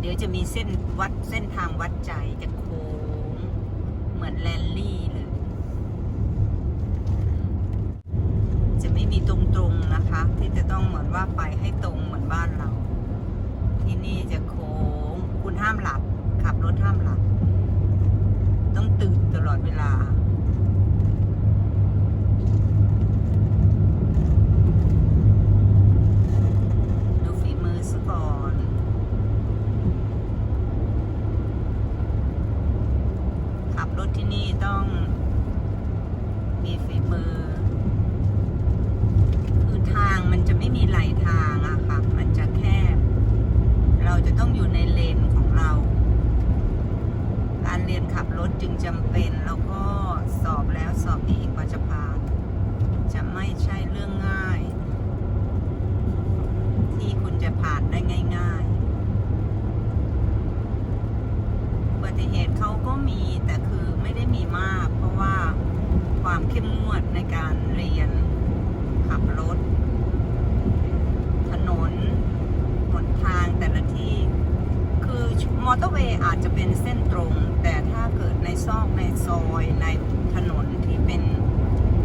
เดี๋ยวจะมีเส้นวัดเส้นทางวัดใจจะโค้งเหมือนแลนลี่เลยจะไม่มีตรงๆนะคะ ที่จะต้องเหมือนว่าไปให้ตรงเหมือนบ้านเรา ที่นี่จะโค้ง คุณห้ามหลับ ขับรถห้ามหลับ ต้องตื่นตลอดเวลา ดูฝีมือซะก่อน ขับรถที่นี่ต้องมีฝีมือ คือทางมันจะ ไม่มีไหลทางอะค่ะ มันจะแคบ เราจะต้องอยู่ในเลนของเรา การเรียนขับรถจึงจำเป็น แล้วก็สอบแล้วสอบอีกกว่าจะผ่าน จะไม่ใช่เรื่องง่าย ที่คุณจะผ่านได้ง่ายๆ อุบัติเหตุเขาก็มีแต่คือไม่ได้มีมาก เพราะว่าความเข้มงวดในการเรียนขับรถ ถนนหนทางแต่ละที่ คือมอเตอร์เวย์อาจจะเป็นเส้นตรง แต่ถ้าเกิดในซ อกในซอยในถนนที่เป็น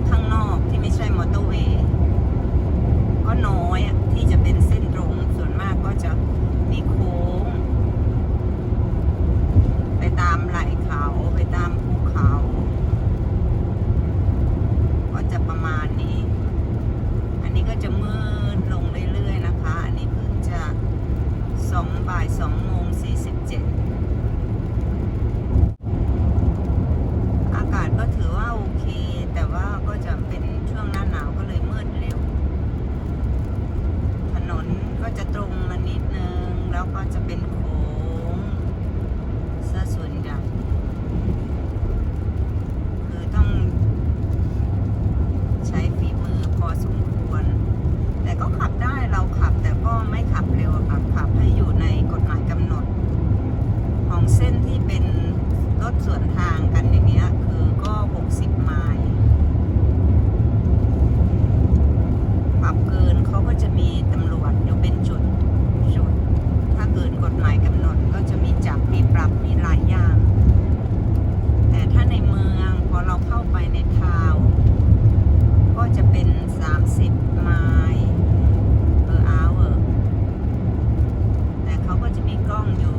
ข้างนอกที่ไม่ใช่มอเตอร์เวย์ ก็น้อยอะที่จะเป็นเส้นตรง ส่วนมากก็จะมีโค้ง ไปตามไหล่เขา ไปตามภูเขา ก็จะประมาณนี้ อันนี้ก็จะมืดลงเรื่อยๆนะคะ อันนี้เพิ่งจะสองบ่ายสองโมงสี่สิบเจ็ด อากาศก็ถือว่าโอเค แต่ว่าก็จะเป็นช่วงหน้าหนาวก็เลยมืดเร็ว ถนนก็จะตรงมานิดนึง แล้วก็จะเป็นโค้งซะส่วนใหญ่ คือต้อง ใช้ฝีมือพอสมควร แต่ก็ขับได้เราขับแต่ก็ไม่ขับเร็วอะค่ะขับให้อยู่ในกฎหมายกำหนด ของเส้นที่เป็นรถ สวนทางกันอย่างเงี้ย คือก็ 60 ไมล์ขับเกินเขาก็จะมีตำรวจอยู่เป็นจุดจุด ถ้าเกินกฎหมายกำหนดก็จะมีจับมีปรับมีหลายอย่าง แต่ถ้าในเมืองพอเราเข้าไปในทาวน์ ก็จะเป็น 30 ไมล์ per hour แต่เขาก็จะมีกล้องอยู่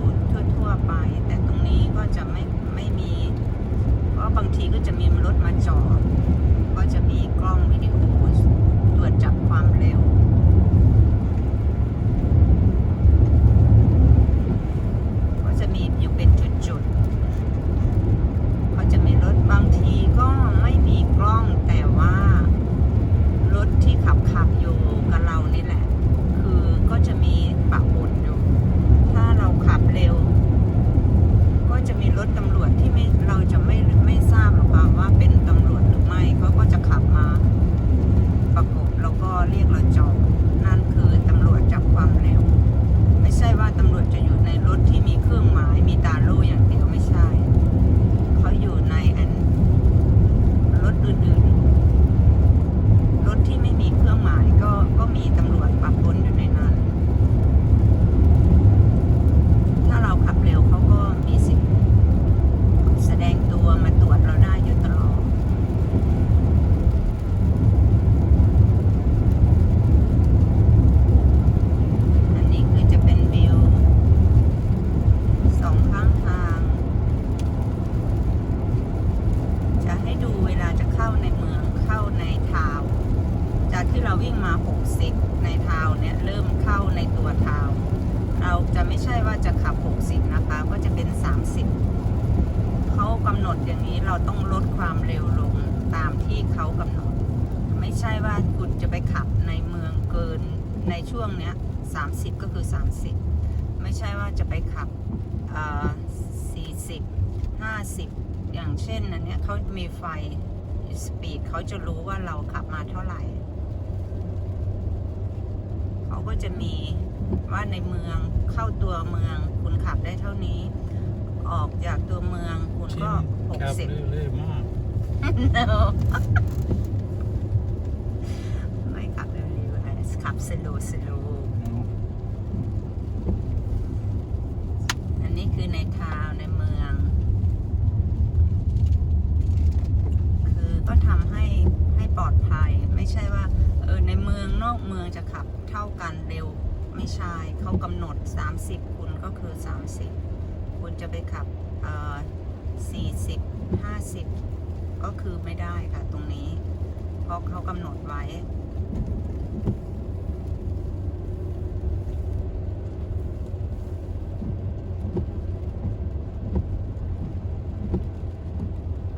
ทั่ว ๆ ไป แต่ตรงนี้ก็จะไม่ไม่มี เพราะบางทีก็จะมีรถมาจอด ก็จะมีกล้องวิดีโอตรวจจับความเร็ว ก็จะมีอยู่เป็นจุดๆ ก็จะมีรถบางทีก็ไม่มีกล้องแต่ว่า รถที่ขับขับอยู่กับเรานี่แหละ คือก็จะมีปะปนอยู่ ถ้าเราขับเร็ว ก็จะมีรถตำรวจที่ไม่เราจะไม่ไม่ทราบหรอกค่ะว่าเป็นตำรวจหรือไม่เขาก็จะขับมา ประกบแล้วก็เรียกเราจอดนั่นคือตำรวจจับความเร็ว ไม่ใช่ว่าตำรวจจะอยู่ในรถที่มีเครื่องหมายมีตาโล่อย่างเดียวไม่ใช่ เขาอยู่ในอันรถอื่นๆ รถที่ไม่มีเครื่องหมายก็ก็มีตำรวจปะปนอยู่ในนั้น ถ้าเราขับเร็วเขาก็มีสิทธิ์แสดงตัวมาตรวจเราได้อยู่ตลอด อันนี้คือจะเป็นวิวสองข้างทาง จะให้ดูเวลาจะเข้าในเมืองเข้าในทาวน์จากที่เรา 60ในทาวเนี่ยเริ่มเข้าในตัวทาว เราจะไม่ใช่ว่าจะขับ60นะคะ ก็จะเป็น30เขากำหนดอย่างนี้เราต้องลดความเร็วลงตามที่เขากำหนด ไม่ใช่ว่าคุณจะไปขับในเมืองเกินในช่วงเนี้ย30ก็คือ30ไม่ใช่ว่าจะไปขับเอ่อ40 50อย่างเช่นอันเนี้ยเขามีไฟสปีดเขาจะรู้ว่าเราขับมาเท่าไหร่ ก็จะมีว่าในเมืองเข้าตัวเมือง คุณขับได้เท่านี้ ออกจากตัวเมืองคุณก็หกสิบเร่มากไม่ขับเร็วๆขับสโลสโลอันนี้คือในทาวในเมือง คือก็ทำให้ให้ปลอดภัย ไม่ใช่ว่า เออในเมือง เมืองจะขับเท่ากันเร็วไม่ใช่เขากำหนด 30 คุณก็คือ 30 คุณจะไปขับเอ่อ40 50 ก็คือไม่ได้ค่ะตรงนี้ เพราะเขากำหนดไว้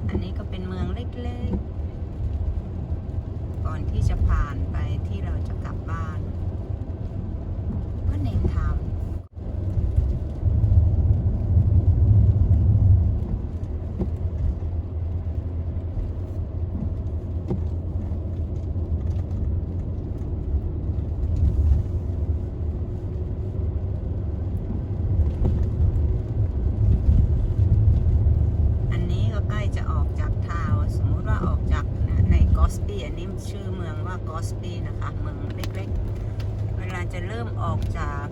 อันนี้ก็เป็นเมืองเล็ก ที่จะผ่านไปที่เราจะกลับบ้านก็เนงทาวน์อันนี้ก็ใกล้ จะออกจากทาวสมมุติว่าออกจากในกอสปีอันนี้ชื่อเมืองว่ากอสปีนะคะเมืองเล็กๆ เวลาจะเริ่มออกจาก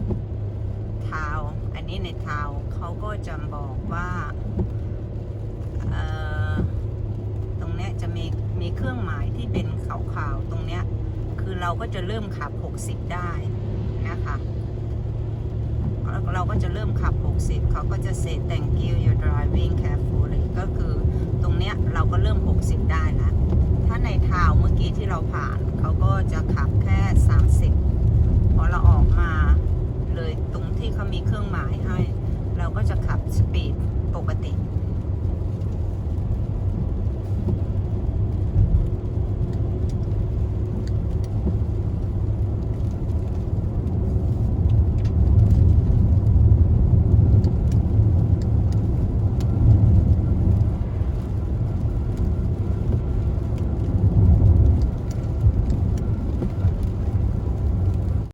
ทาวอันนี้ในทาวเขาก็จะบอกว่าตรงนี้จะมีมีเครื่องหมายที่เป็นขาวๆตรงเนี้ยคือเราก็จะเริ่มขับ 60 ได้นะคะ เราก็จะเริ่มขับ 60 เขาก็จะ say thank you you're driving carefully ก็คือตรงเนี้ยเราก็เริ่ม 60 ได้แล้วถ้าในทาว์เมื่อกี้ที่เราผ่าน เขาก็จะขับแค่ 30 พอเราออกมาเลยตรงที่เขามีเครื่องหมายให้ เราก็จะขับสปีดปกติ